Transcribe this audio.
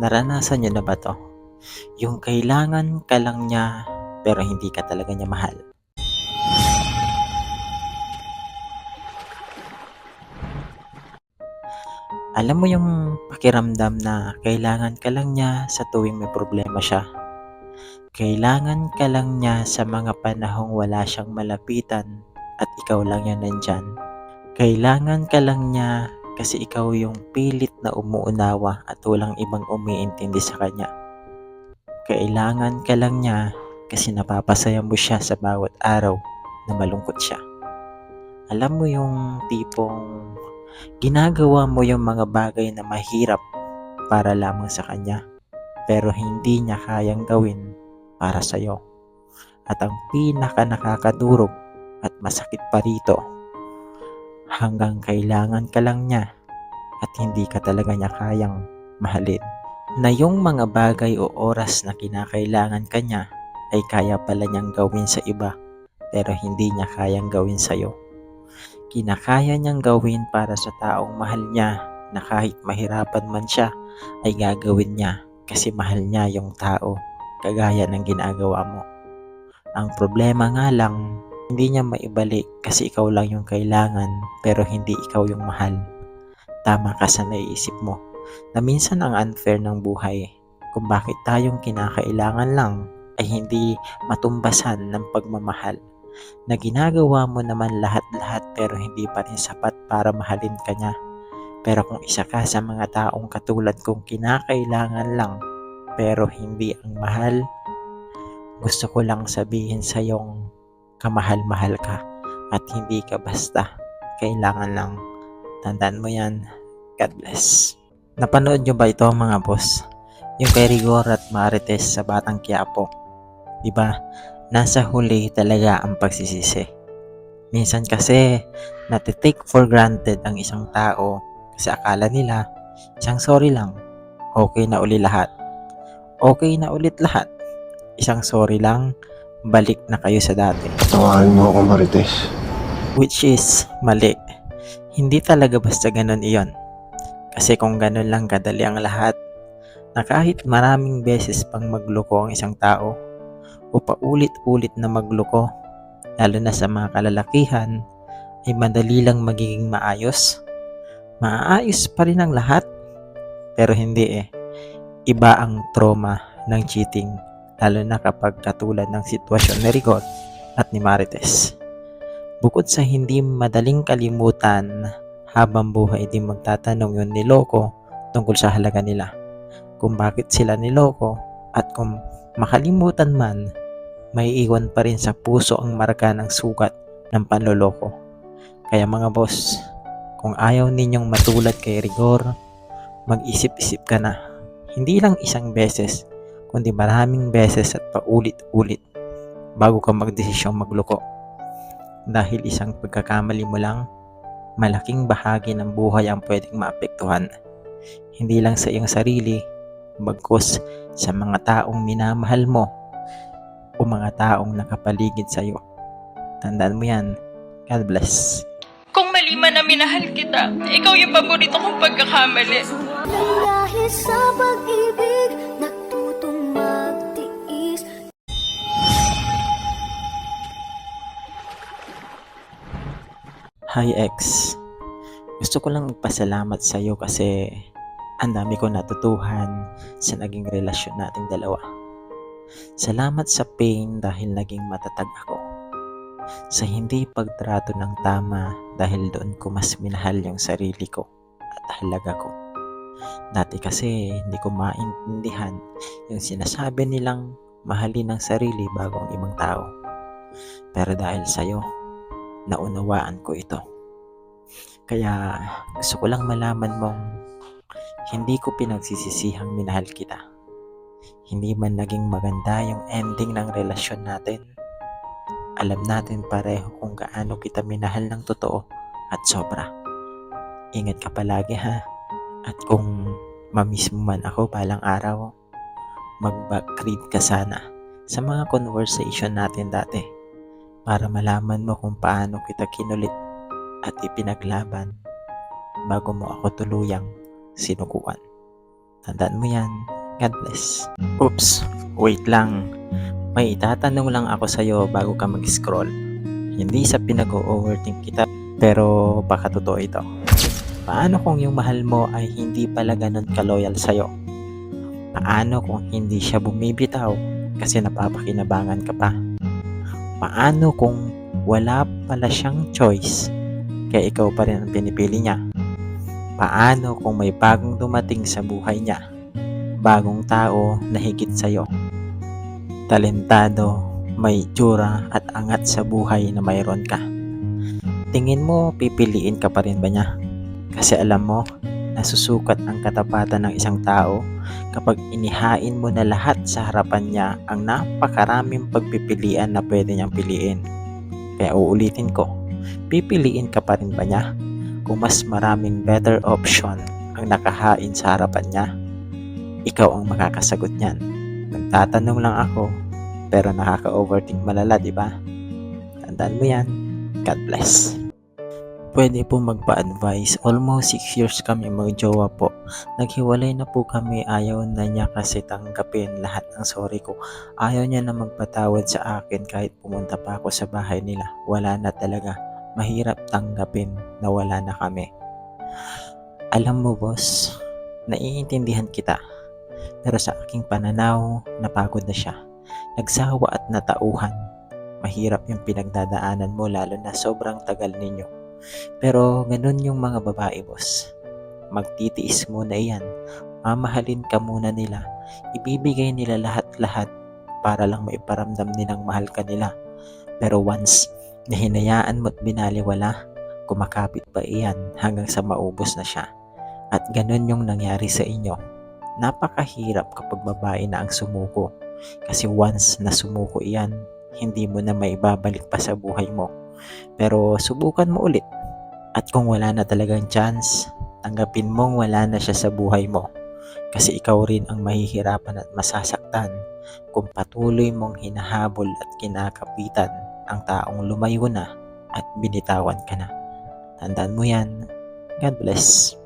Naranasan niyo na ba 'to? Yung kailangan ka lang niya, pero hindi ka talaga niya mahal. Alam mo yung pakiramdam na kailangan ka lang niya sa tuwing may problema siya. Kailangan ka lang niya sa mga panahong wala siyang malapitan at ikaw lang yan nandyan. Kailangan ka lang niya kasi ikaw yung pilit na umuunawa at walang ibang umiintindi sa kanya. Kailangan ka lang niya kasi napapasaya mo siya sa bawat araw na malungkot siya. Alam mo yung tipong ginagawa mo yung mga bagay na mahirap para lamang sa kanya pero hindi niya kayang gawin para sa'yo. At ang pinaka nakakadurog at masakit pa rito, hanggang kailangan ka lang niya at hindi ka talaga niya kayang mahalin. Na yung mga bagay o oras na kinakailangan ka niya ay kaya pala niyang gawin sa iba pero hindi niya kayang gawin sa'yo. Kinakaya niyang gawin para sa taong mahal niya na kahit mahirapan man siya ay gagawin niya kasi mahal niya yung tao kagaya ng ginagawa mo. Ang problema nga lang, hindi niya maibalik kasi ikaw lang yung kailangan pero hindi ikaw yung mahal. Tama ka sa naiisip mo na minsan ang unfair ng buhay kung bakit tayong kinakailangan lang ay hindi matumbasan ng pagmamahal na ginagawa mo naman lahat-lahat pero hindi pa rin sapat para mahalin ka niya. Pero kung isa ka sa mga taong katulad kong kinakailangan lang pero hindi ang mahal, gusto ko lang sabihin sa yung kamahal-mahal ka at hindi ka basta. Kailangan lang. Tandaan mo yan. God bless. Napanood nyo ba ito mga boss? Yung kay Rigor at Marites sa Batang Quiapo. Diba? Nasa huli talaga ang pagsisisi. Minsan kasi natitake for granted ang isang tao kasi akala nila isang sorry lang, okay na uli lahat. Okay na ulit lahat. Isang sorry lang, balik na kayo sa dati. Tawarin mo ako, Marites. Which is mali. Hindi talaga basta ganun iyon. Kasi kung ganun lang kadali ang lahat, na kahit maraming beses pang magloko ang isang tao, o paulit-ulit na magloko, lalo na sa mga kalalakihan, ay madali lang magiging maayos. Maayos pa rin ang lahat, pero hindi eh. Iba ang trauma ng cheating, lalo na kapag katulad ng sitwasyon ni Rigot at ni Marites. Bukod sa hindi madaling kalimutan, habang buhay din magtatanong yung niloko tungkol sa halaga nila. Kung bakit sila niloko at kung makalimutan man, may iwan pa rin sa puso ang marka ng sugat ng panloloko. Kaya mga boss, kung ayaw ninyong matulad kay Rigor, mag-isip-isip ka na. Hindi lang isang beses, kundi maraming beses at paulit-ulit bago ka magdesisyong magloko. Dahil isang pagkakamali mo lang, malaking bahagi ng buhay ang pwedeng maapektuhan. Hindi lang sa iyong sarili, bagkus sa mga taong minamahal mo o mga taong nakapaligid sa iyo. Tandaan mo yan. God bless. Kung mali man na minahal kita, ikaw yung paborito kong pagkakamali. Dahil sa pag-ibig, Hi ex. Gusto ko lang magpasalamat sa iyo kasi ang dami ko natutuhan sa naging relasyon nating dalawa. Salamat sa pain dahil naging matatag ako. Sa hindi pagtrato ng tama dahil doon ko mas minahal yung sarili ko at halaga ko. Dati kasi hindi ko maintindihan yung sinasabi nilang mahalin ang sarili bago ang ibang tao. Pero dahil sa'yo, naunawaan ko ito. Kaya gusto ko lang malaman mong hindi ko pinagsisisihang minahal kita. Hindi man naging maganda yung ending ng relasyon natin. Alam natin pareho kung gaano kita minahal ng totoo at sobra. Ingat ka palagi ha. At kung mamiss mo man ako balang araw, mag-backread ka sana sa mga conversation natin dati para malaman mo kung paano kita kinulit at ipinaglaban bago mo ako tuluyang sinukuan. Tandaan mo yan. God bless. Oops, wait lang. May itatanong lang ako sa'yo bago ka mag-scroll. Hindi sa pinag-overthink kita, pero baka totoo ito. Paano kung yung mahal mo ay hindi pala ganun ka-loyal sa'yo? Paano kung hindi siya bumibitaw kasi napapakinabangan ka pa? Paano kung wala pala siyang choice kaya ikaw pa rin ang pinipili niya? Paano kung may bagong dumating sa buhay niya? Bagong tao na higit sa'yo. Talentado, may tsura at angat sa buhay na mayroon ka. Tingin mo pipiliin ka pa rin ba niya? Kasi alam mo, nasusukat ang katapatan ng isang tao kapag inihain mo na lahat sa harapan niya ang napakaraming pagpipilian na pwede niyang piliin. Kaya uulitin ko, pipiliin ka pa rin ba niya kung mas maraming better option ang nakahain sa harapan niya? Ikaw ang makakasagot niyan. Nagtatanong lang ako, pero nakaka-overthink malala, di ba? Tandaan mo yan. God bless. Pwede po magpa-advise. Almost 6 years kami magjowa po. Naghiwalay na po kami. Ayaw na niya kasi tanggapin lahat ng sorry ko. Ayaw niya na magpatawad sa akin kahit pumunta pa ako sa bahay nila. Wala na talaga. Mahirap tanggapin na wala na kami. Alam mo boss, naiintindihan kita. Pero sa aking pananaw, napagod na siya. Nagsawa at natauhan. Mahirap yung pinagdadaanan mo lalo na sobrang tagal ninyo. Pero ganun yung mga babae, boss. Magtitiis muna iyan. Mamahalin ka muna nila. Ibibigay nila lahat-lahat para lang maiparamdam nilang mahal ka nila. Pero once na hinayaan mo at binaliwala, kumakapit pa iyan hanggang sa maubos na siya. At ganun yung nangyari sa inyo. Napakahirap kapag babae na ang sumuko. Kasi once na sumuko iyan, hindi mo na maibabalik pa sa buhay mo. Pero subukan mo ulit. At kung wala na talagang chance, tanggapin mong wala na siya sa buhay mo. Kasi ikaw rin ang mahihirapan at masasaktan kung patuloy mong hinahabol at kinakapitan ang taong lumayo na at binitawan ka na. Tandaan mo yan. God bless.